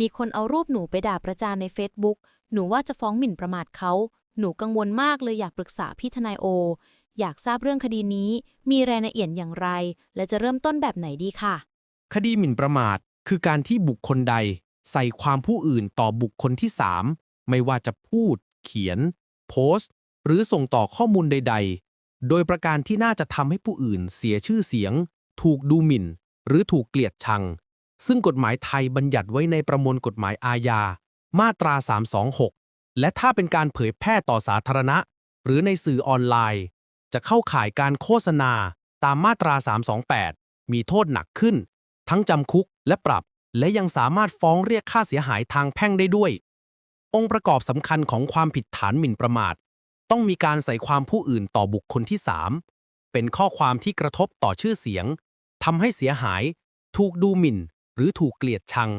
มีคนเอารูปหนูไปด่าประจานในเฟซบุ๊กหนูว่าจะฟ้องหมิ่นประมาทเขา หนูกังวลมากเลยอยากปรึกษาพี่ทนายโอ อยากทราบเรื่องคดีนี้ มีรายละเอียดอย่างไร และจะเริ่มต้นแบบไหนดีค่ะ คดีหมิ่นประมาท คือการที่บุคคลใด ใส่ความผู้อื่นต่อบุคคลที่ 3 ไม่ว่าจะพูด เขียน โพสต์ หรือส่งต่อข้อมูลใด ๆ โดยประการที่น่าจะทำให้ผู้อื่นเสียชื่อเสียง ถูกดูหมิ่น หรือถูกเกลียดชัง ซึ่งกฎหมายไทยบัญญัติไว้ในประมวลกฎหมายอาญา มาตรา 326 และถ้าเป็นการเผยแพร่ต่อสาธารณะ หรือในสื่อออนไลน์ จะเข้าข่ายการโฆษณาตามมาตรา 328 มีโทษหนักขึ้น ทั้งจำคุกและปรับ และยังสามารถฟ้องเรียกค่าเสียหายทางแพ่งได้ด้วย องค์ประกอบสำคัญของความผิดฐานหมิ่นประมาท ต้องมีการใส่ความผู้อื่นต่อบุคคลที่ 3 เป็นข้อความที่กระทบต่อชื่อเสียงทำให้เสียหาย ถูกดูหมิ่น หรือถูกเกลียดชัง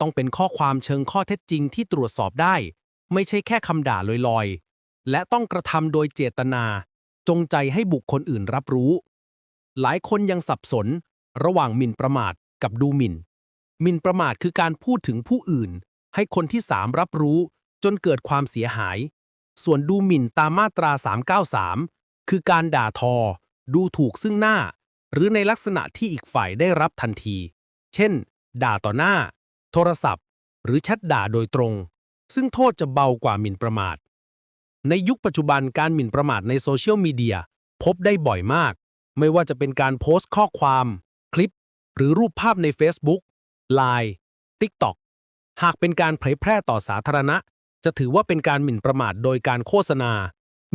ต้องเป็นข้อความเชิงข้อเท็จจริงที่ตรวจสอบได้ ไม่ใช่แค่คำด่าลอยๆ และต้องกระทำโดยเจตนา จงใจให้บุคคลอื่นรับรู้ หลายคนยังสับสน ระหว่างหมิ่นประมาทกับดูหมิ่นหมิ่นประมาทคือการพูดถึงผู้อื่น ให้คนที่สามรับรู้ จนเกิดความเสียหาย ส่วนดูหมิ่นตามมาตรา 393 คือการด่าทอ ดูถูกซึ่งหน้า หรือในลักษณะที่อีกฝ่ายได้รับทันที เช่น ด่าต่อหน้า โทรศัพท์ หรือแชทด่าโดยตรง ซึ่งโทษจะเบากว่าหมิ่นประมาท ในยุคปัจจุบันการหมิ่นประมาทในโซเชียลมีเดียพบได้บ่อยมาก ไม่ว่าจะเป็นการโพสต์ข้อความ คลิป หรือรูปภาพใน Facebook Line TikTok หากเป็นการเผยแพร่ต่อสาธารณะ จะถือว่าเป็นการหมิ่นประมาทโดยการโฆษณา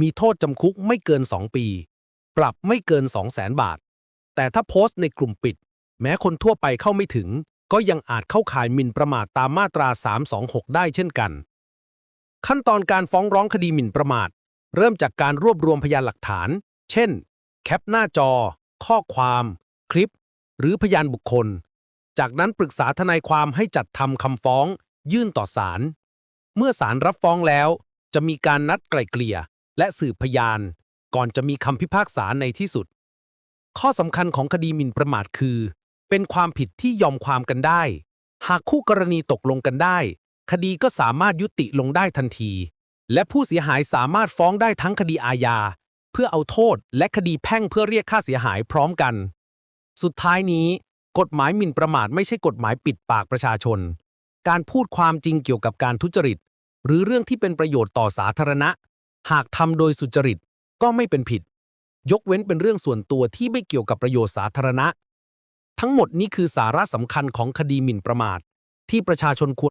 มีโทษจำคุกไม่เกิน 2 ปี ปรับไม่เกิน 200,000 บาท แต่ถ้าโพสต์ในกลุ่มปิด แม้คนทั่วไปเข้าไม่ถึง ก็ยังอาจเข้าข่ายหมิ่นประมาทตามมาตรา 326 ได้เช่นกัน ขั้นตอนการฟ้องร้องคดีหมิ่นประมาท เริ่มจากการรวบรวมพยานหลักฐาน เช่น แคปหน้าจอ ข้อความ คลิป หรือพยานบุคคล จากนั้นปรึกษาทนายความให้จัดทำคำฟ้อง ยื่นต่อศาล เมื่อศาลรับฟ้องแล้ว จะมีการนัดไกล่เกลี่ย และสืบพยาน ก่อนจะมีคำพิพากษาในที่สุด ข้อสำคัญของคดีหมิ่นประมาทคือ เป็นความผิดที่ยอมความกันได้ หากคู่กรณีตกลงกันได้ คดีก็สามารถยุติลงได้ทันที และผู้เสียหายสามารถฟ้องได้ทั้งคดีอาญา เพื่อเอาโทษและคดีแพ่งเพื่อเรียกค่าเสียหายพร้อมกัน สุดท้ายนี้ กฎหมายหมิ่นประมาทไม่ใช่กฎหมายปิดปากประชาชน การพูดความจริงเกี่ยวกับการทุจริต หรือเรื่องที่เป็นประโยชน์ต่อสาธารณะ หากทำโดยสุจริตก็ไม่เป็นผิด ยกเว้นเป็นเรื่องส่วนตัวที่ไม่เกี่ยวกับประโยชน์สาธารณะ ทั้งหมดนี้คือสาระสำคัญของคดีหมิ่นประมาท ที่ประชาชนควร